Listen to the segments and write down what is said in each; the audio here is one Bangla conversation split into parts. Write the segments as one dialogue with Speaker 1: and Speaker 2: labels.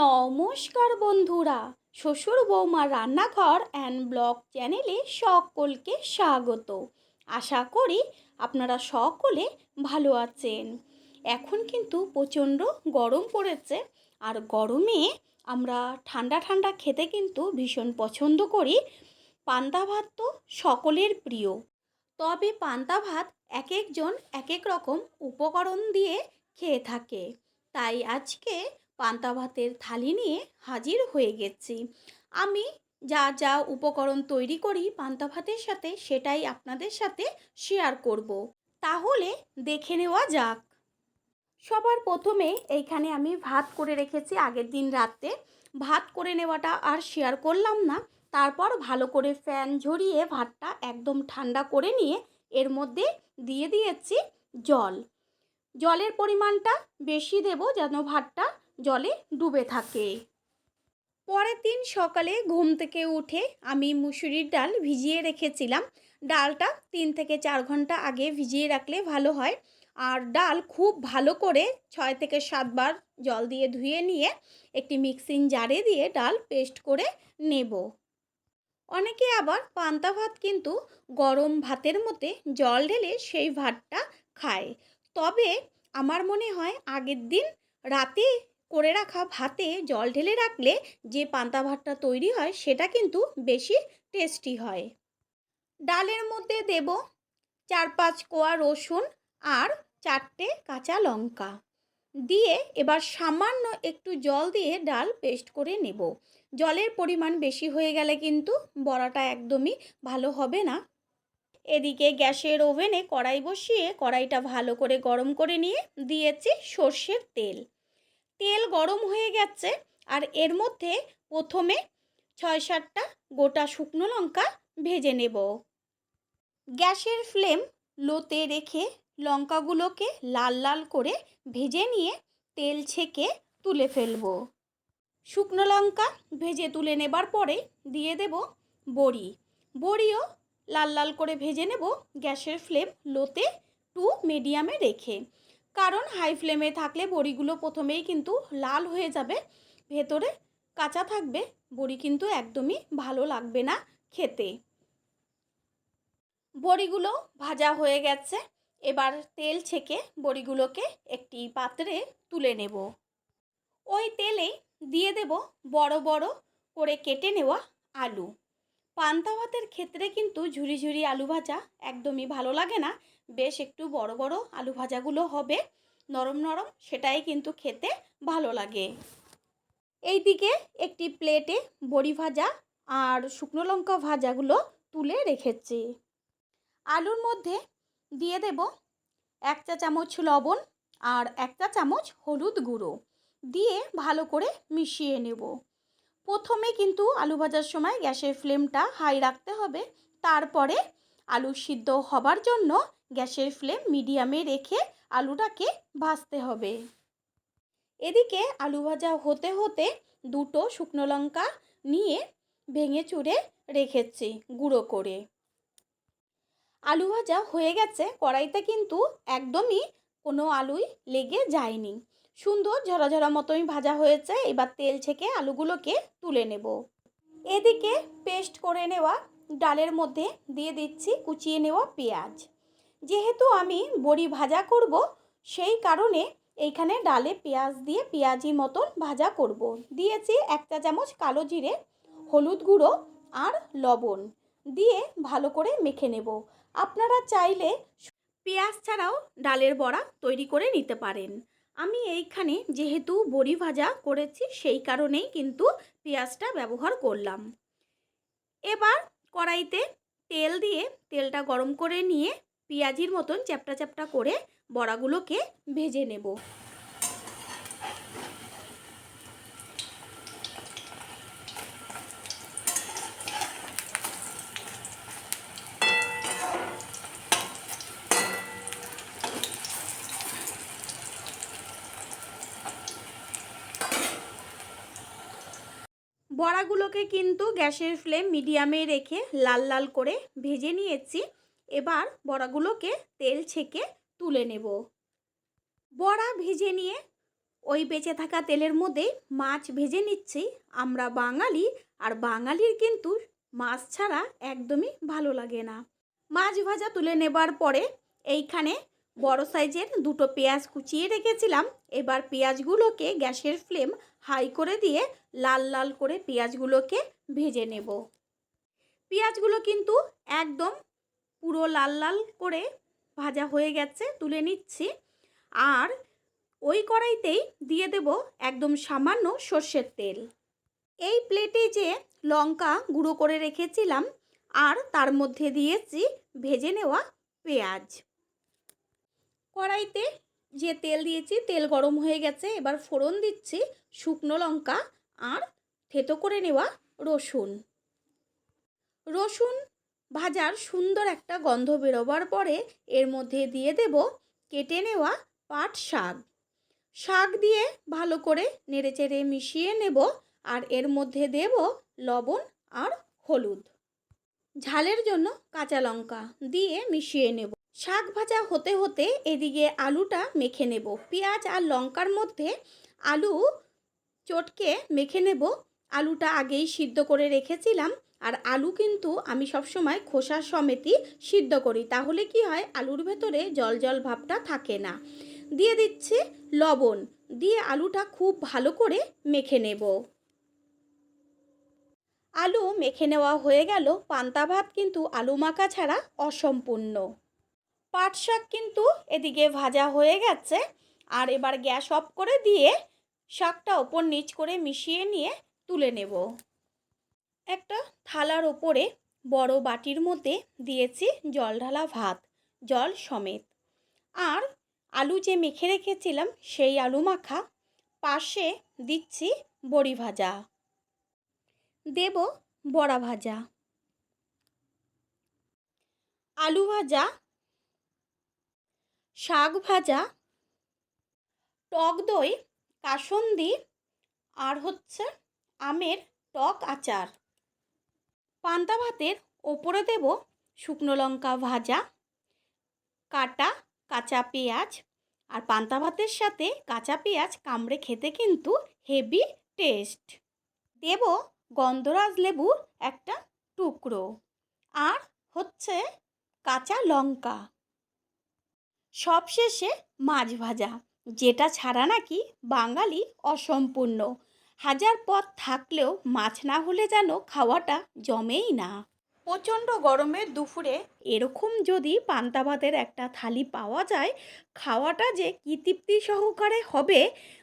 Speaker 1: নমস্কার বন্ধুরা, শ্বশুর বৌমা রান্নাঘর অ্যান্ড ব্লগ চ্যানেলে সকলকে স্বাগত। আশা করি আপনারা সকলে ভালো আছেন। এখন কিন্তু প্রচণ্ড গরম পড়েছে, আর গরমে আমরা ঠান্ডা ঠান্ডা খেতে কিন্তু ভীষণ পছন্দ করি। পান্তা ভাত তো সকলের প্রিয়। তবে পান্তা ভাত এক একজন এক এক রকম উপকরণ দিয়ে খেয়ে থাকে। তাই আজকে পান্তা ভাতের থালি নিয়ে হাজির হয়ে গেছি। আমি যা যা উপকরণ তৈরি করি পান্তা ভাতের সাথে সেটাই আপনাদের সাথে শেয়ার করব। তাহলে দেখে নেওয়া যাক। সবার প্রথমে এইখানে আমি ভাত করে রেখেছি আগের দিন রাতে ভাত করে নেওয়াটা আর শেয়ার করলাম না। তারপর ভালো করে ফ্যান ঝরিয়ে ভাতটা একদম ঠান্ডা করে নিয়ে এর মধ্যে দিয়ে দিয়েছি জল। জলের পরিমাণটা বেশি দেব যেন ভাতটা জলে ডুবে থাকে। পরের দিন সকালে ঘুম থেকে উঠে আমি মুসুরির ডাল ভিজিয়ে রেখেছিলাম। ডালটা তিন থেকে চার ঘণ্টা আগে ভিজিয়ে রাখলে ভালো হয়। আর ডাল খুব ভালো করে ছয় থেকে সাতবার জল দিয়ে ধুয়ে নিয়ে একটি মিক্সিং জারে দিয়ে ডাল পেস্ট করে নেব। অনেকে আবার পান্তা ভাত কিন্তু গরম ভাতের মধ্যে জল ঢেলে সেই ভাতটা খায়। তবে আমার মনে হয় আগের দিন রাতে করে রাখা ভাতে জল ঢেলে রাখলে যে পান্তা ভাতটা তৈরি হয়, সেটা কিন্তু বেশি টেস্টি হয়। ডালের মধ্যে দেব চার পাঁচ কোয়া রসুন আর চারটে কাঁচা লঙ্কা। দিয়ে এবার সামান্য একটু জল দিয়ে ডাল পেস্ট করে নেব। জলের পরিমাণ বেশি হয়ে গেলে কিন্তু বড়াটা একদমই ভালো হবে না। এদিকে গ্যাসের ওভেনে কড়াই বসিয়ে কড়াইটা ভালো করে গরম করে নিয়ে দিয়েছি সর্ষের তেল। তেল গরম হয়ে গেছে আর এর মধ্যে প্রথমে ছয় সাতটা গোটা শুকনো লঙ্কা ভেজে নেব। গ্যাসের ফ্লেম লোতে রেখে লঙ্কাগুলোকে লাল লাল করে ভেজে নিয়ে তেল ছেঁকে তুলে ফেলব। শুকনো লঙ্কা ভেজে তুলে নেবার পরে দিয়ে দেব বড়ি। বড়িও লাল লাল করে ভেজে নেব গ্যাসের ফ্লেম লোতে টু মিডিয়ামে রেখে। কারণ হাই ফ্লেমে থাকলে বড়িগুলো প্রথমেই কিন্তু লাল হয়ে যাবে, ভেতরে কাঁচা থাকবে, বড়ি কিন্তু একদমই ভালো লাগবে না খেতে। বড়িগুলো ভাজা হয়ে গেছে, এবার তেল ছেঁকে বড়িগুলোকে একটি পাত্রে তুলে নেব। ওই তেলে দিয়ে দেব বড় বড় করে কেটে নেওয়া আলু। পান্তা ভাতের ক্ষেত্রে কিন্তু ঝুরি ঝুরি আলু ভাজা একদমই ভালো লাগে না। বেশ একটু বড় বড় আলু ভাজাগুলো হবে, নরম নরম সেটাই কিন্তু খেতে ভালো লাগে। এই দিকে একটি প্লেটে বড়ি ভাজা আর শুকনো লঙ্কা ভাজাগুলো তুলে রেখেছি। আলুর মধ্যে দিয়ে দেব এক চা চামচ লবণ আর এক চা চামচ হলুদ গুঁড়ো। দিয়ে ভালো করে মিশিয়ে নেব। প্রথমে কিন্তু আলু ভাজার সময় গ্যাসের ফ্লেমটা হাই রাখতে হবে। তারপরে আলু সিদ্ধ হবার জন্য গ্যাসের ফ্লেম মিডিয়ামে রেখে আলুটাকে ভাজতে হবে। এদিকে আলু ভাজা হতে হতে দুটো শুকনো লঙ্কা নিয়ে ভেঙে চুড়ে রেখেছি গুঁড়ো করে। আলু ভাজা হয়ে গেছে, কড়াইতে কিন্তু একদমই কোনো আলুই লেগে যায়নি। সুন্দর ঝরা ঝরা মতোই ভাজা হয়েছে, এবার তেল ছেঁকে আলুগুলোকে তুলে নেব। এদিকে পেস্ট করে নেওয়া ডালের মধ্যে দিয়ে দিচ্ছি কুচিয়ে নেওয়া পেঁয়াজ। যেহেতু আমি বড়ি ভাজা করব, সেই কারণে এইখানে ডালে পেঁয়াজ দিয়ে পেঁয়াজি মতন ভাজা করব। দিয়েছি এক চা চামচ কালো জিরে, হলুদ গুঁড়ো আর লবণ দিয়ে ভালো করে মেখে নেব। আপনারা চাইলে পেঁয়াজ ছাড়াও ডালের বড়া তৈরি করে নিতে পারেন। আমি এইখানে যেহেতু বড়ি ভাজা করেছি, সেই কারণেই কিন্তু পেঁয়াজটা ব্যবহার করলাম। এবার কড়াইতে তেল দিয়ে তেলটা গরম করে নিয়ে পেঁয়াজির মতন চ্যাপটা চ্যাপটা করে বড়াগুলোকে ভেজে নেব। বড়াগুলোকে কিন্তু গ্যাসের ফ্লেম মিডিয়ামে রেখে লাল লাল করে ভেজে নিয়েছি। এবার বড়াগুলোকে তেল ছেঁকে তুলে নেব। বড়া ভেজে নিয়ে ওই বেঁচে থাকা তেলের মধ্যে মাছ ভেজে নিচ্ছি। আমরা বাঙালি আর বাঙালির কিন্তু মাছ ছাড়া একদমই ভালো লাগে না। মাছ ভাজা তুলে নেবার পরে এইখানে বড় সাইজের দুটো পেঁয়াজ কুচিয়ে রেখেছিলাম। এবার পেঁয়াজগুলোকে গ্যাসের ফ্লেম হাই করে দিয়ে লাল লাল করে পেঁয়াজগুলোকে ভেজে নেব। পেঁয়াজগুলো কিন্তু একদম পুরো লাল লাল করে ভাজা হয়ে গেছে, তুলে নিচ্ছি। আর ওই কড়াইতেই দিয়ে দেব একদম সামান্য সর্ষের তেল। এই প্লেটে যে লঙ্কা গুঁড়ো করে রেখেছিলাম, আর তার মধ্যে দিয়েছি ভেজে নেওয়া পেঁয়াজ। কড়াইতে যে তেল দিয়েছি, তেল গরম হয়ে গেছে। এবার ফোড়ন দিচ্ছি শুকনো লঙ্কা আর থেতো করে নেওয়া রসুন। রসুন ভাজার সুন্দর একটা গন্ধ বেরোবার পরে এর মধ্যে দিয়ে দেব কেটে নেওয়া পাট শাক। শাক দিয়ে ভালো করে নেড়েচেড়ে মিশিয়ে নেব আর এর মধ্যে দেব লবণ আর হলুদ। ঝালের জন্য কাঁচা লঙ্কা দিয়ে মিশিয়ে নেব। শাক ভাজা হতে হতে এদিকে আলুটা মেখে নেব। পেঁয়াজ আর লঙ্কার মধ্যে আলু চটকে মেখে নেব। আলুটা আগেই সিদ্ধ করে রেখেছিলাম আর আলু কিন্তু আমি সবসময় খোসা সমেতই সিদ্ধ করি। তাহলে কি হয়, আলুর ভেতরে জল জল ভাবটা থাকে না। দিয়ে দিচ্ছি লবণ। দিয়ে আলুটা খুব ভালো করে মেখে নেব। আলু মেখে নেওয়া হয়ে গেল। পান্তা ভাত কিন্তু আলু মাখা ছাড়া অসম্পূর্ণ। পাট শাক কিন্তু এদিকে ভাজা হয়ে গেছে। আর এবার গ্যাস অফ করে দিয়ে শাকটা ওপর নিচ করে মিশিয়ে নিয়ে তুলে নেব। একটা থালার ওপরে বড় বাটির মধ্যে দিয়েছি জল ঢালা ভাত, জল সমেত। আর আলু যে মেখে রেখেছিলাম সেই আলু মাখা, পাশে দিচ্ছি বড়ি ভাজা। দেব বড়া ভাজা। আলু ভাজা শাক ভাজা, টক দই, কাসন্দি আর হচ্ছে আমের টক আচার। পান্তা ভাতের ওপরে দেব শুকনো লঙ্কা ভাজা, কাটা কাঁচা পেঁয়াজ আর পান্তা ভাতের সাথে কাঁচা পেঁয়াজ কামড়ে খেতে কিন্তু হেভি টেস্ট। দেব গন্ধরাজ লেবুর একটা টুকরো আর হচ্ছে কাঁচা লঙ্কা। সবশেষে মাছ ভাজা, যেটা ছাড়া নাকি বাঙালি অসম্পূর্ণ। হাজার পথ থাকলেও মাছ না হলে যেন খাওয়াটা জমেই না। প্রচণ্ড গরমের দুপুরে এরকম যদি পান্তা ভাতের একটা থালি পাওয়া যায়, খাওয়াটা যে কী তৃপ্তি সহকারে হবে,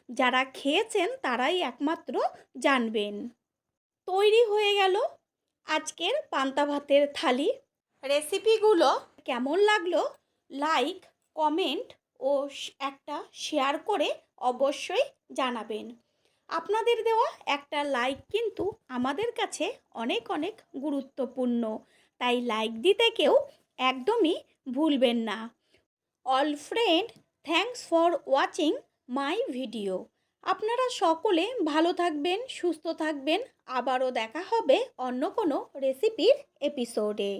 Speaker 1: যারা খেয়েছেন তারাই একমাত্র জানবেন। তৈরি হয়ে গেল আজকের পান্তা ভাতের থালি। রেসিপিগুলো কেমন লাগল? লাইক কমেন্ট ও একটা শেয়ার করে অবশ্যই জানাবেন। আপনাদের দেওয়া একটা লাইক কিন্তু আমাদের কাছে অনেক অনেক গুরুত্বপূর্ণ। তাই লাইক দিতে কেউ একদমই ভুলবেন না। All friend thanks for watching my video আপনারা সকলে ভালো থাকবেন, সুস্থ থাকবেন। আবারও দেখা হবে অন্য কোনো রেসিপির এপিসোডে